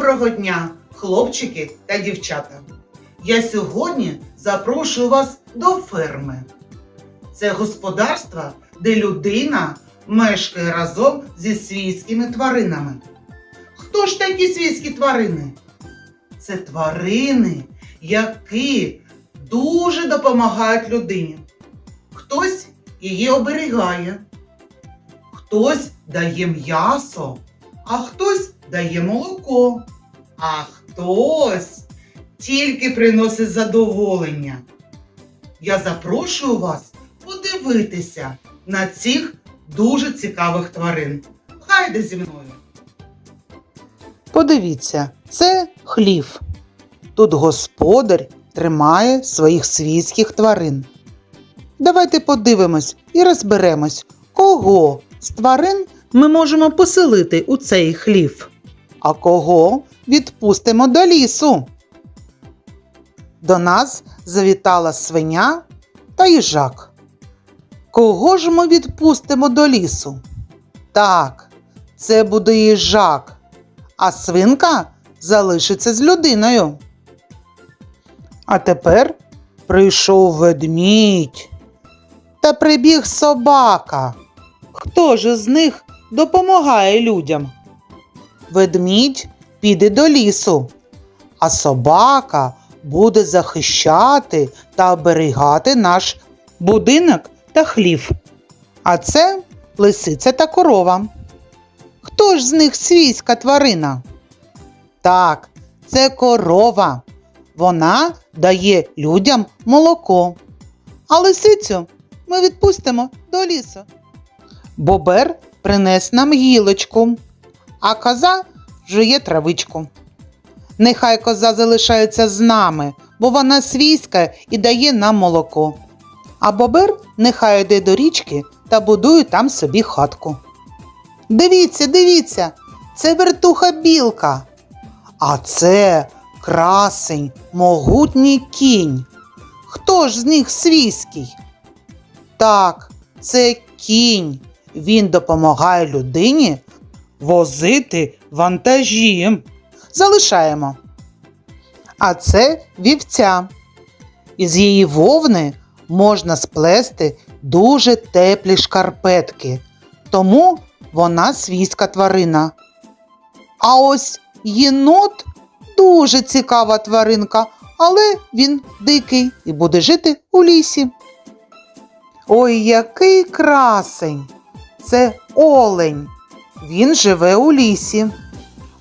Доброго дня, хлопчики та дівчата! Я сьогодні запрошую вас до ферми. Це господарство, де людина мешкає разом зі свійськими тваринами. Хто ж такі свійські тварини? Це тварини, які дуже допомагають людині. Хтось її оберігає, хтось дає м'ясо, а хтось дає молоко, а хтось тільки приносить задоволення. Я запрошую вас подивитися на цих дуже цікавих тварин. Гайде зі мною. Подивіться, це хлів. Тут господар тримає своїх свійських тварин. Давайте подивимось і розберемось, кого з тварин ми можемо поселити у цей хлів, а кого відпустимо до лісу. До нас завітала свиня та їжак. Кого ж ми відпустимо до лісу? Так, це буде їжак, а свинка залишиться з людиною. А тепер прийшов ведмідь та прибіг собака. Хто ж з них допомагає людям? Ведмідь піде до лісу, а собака буде захищати та оберігати наш будинок та хлів. А це лисиця та корова. Хто ж з них свійська тварина? Так, це корова. Вона дає людям молоко. А лисицю ми відпустимо до лісу. Бобер принес нам гілочку, а коза жує травичку. Нехай коза залишається з нами, бо вона свійська і дає нам молоко. А бобер нехай йде до річки та будує там собі хатку. Дивіться, дивіться, це вертуха білка. А це красень, могутній кінь. Хто ж з них свійський? Так, це кінь. Він допомагає людині возити вантажі. Залишаємо. А це вівця. Із її вовни можна сплести дуже теплі шкарпетки, тому вона свійська тварина. А ось єнот дуже цікава тваринка, але він дикий і буде жити у лісі. Ой, який красень! Це олень. Він живе у лісі.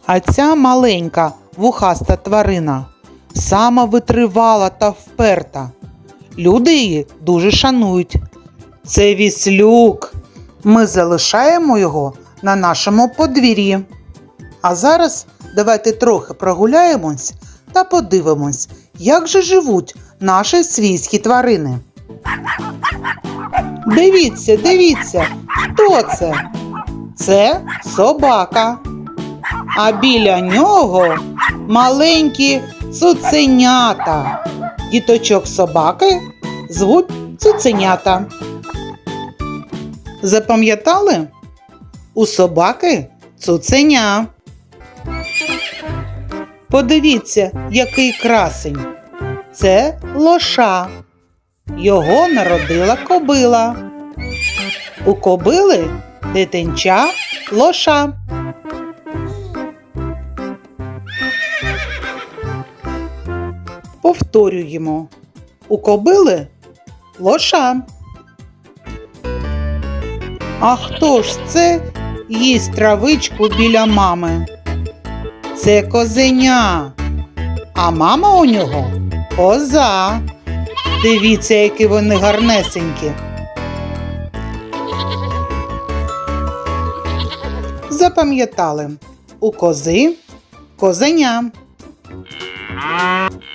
А ця маленька вухаста тварина сама витривала та вперта. Люди її дуже шанують. Це віслюк. Ми залишаємо його на нашому подвір'ї. А зараз давайте трохи прогуляємось та подивимось, як же живуть наші свійські тварини. Дивіться, дивіться, хто це? Це собака. А біля нього маленькі цуценята. Діточок собаки звуть цуценята. Запам'ятали? У собаки цуценя. Подивіться, який красень. Це лоша. Його народила кобила. У кобили дитинча лоша. Повторюємо. У кобили лоша. А хто ж це їсть травичку біля мами? Це козеня. А мама у нього коза. Дивіться, які вони гарнесенькі. Запам'ятали у кози козеня.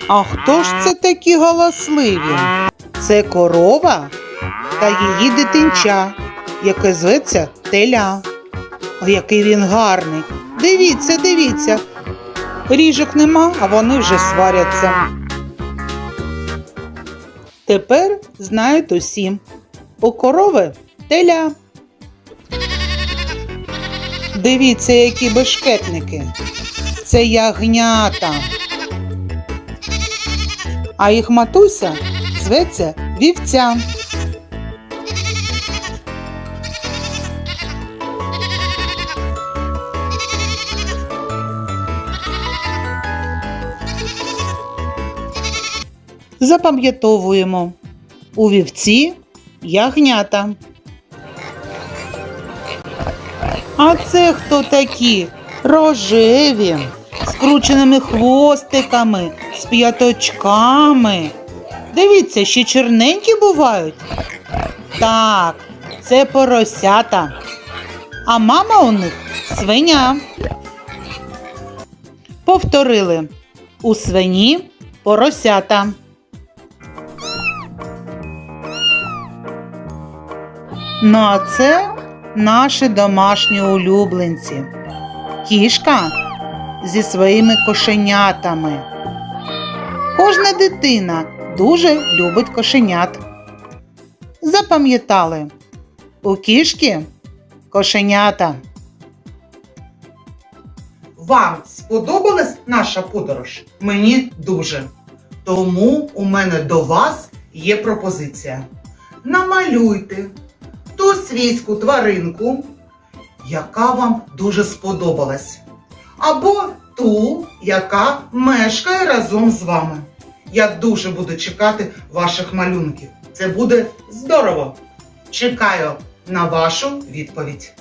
А хто ж це такі галасливі? Це корова та її дитинча, яке зветься теля. О, який він гарний. Дивіться, дивіться. Ріжок нема, а вони вже сваряться. Тепер знають усі. У корови теля. Дивіться, які бешкетники. Це ягнята. А їх матуся зветься вівця. Запам'ятовуємо. У вівці ягнята. А це хто такі? Рожеві, з хвостиками, з п'яточками. Дивіться, ще чорненькі бувають. Так, це поросята. А мама у них свиня. Повторили. У свині поросята. Ну а це наші домашні улюбленці. Кішка зі своїми кошенятами. Кожна дитина дуже любить кошенят. Запам'ятали, у кішки кошенята. Вам сподобалась наша подорож? Мені дуже. Тому у мене до вас є пропозиція. Намалюйте ту свійську тваринку, яка вам дуже сподобалась. Або ту, яка мешкає разом з вами. Я дуже буду чекати ваших малюнків. Це буде здорово. Чекаю на вашу відповідь.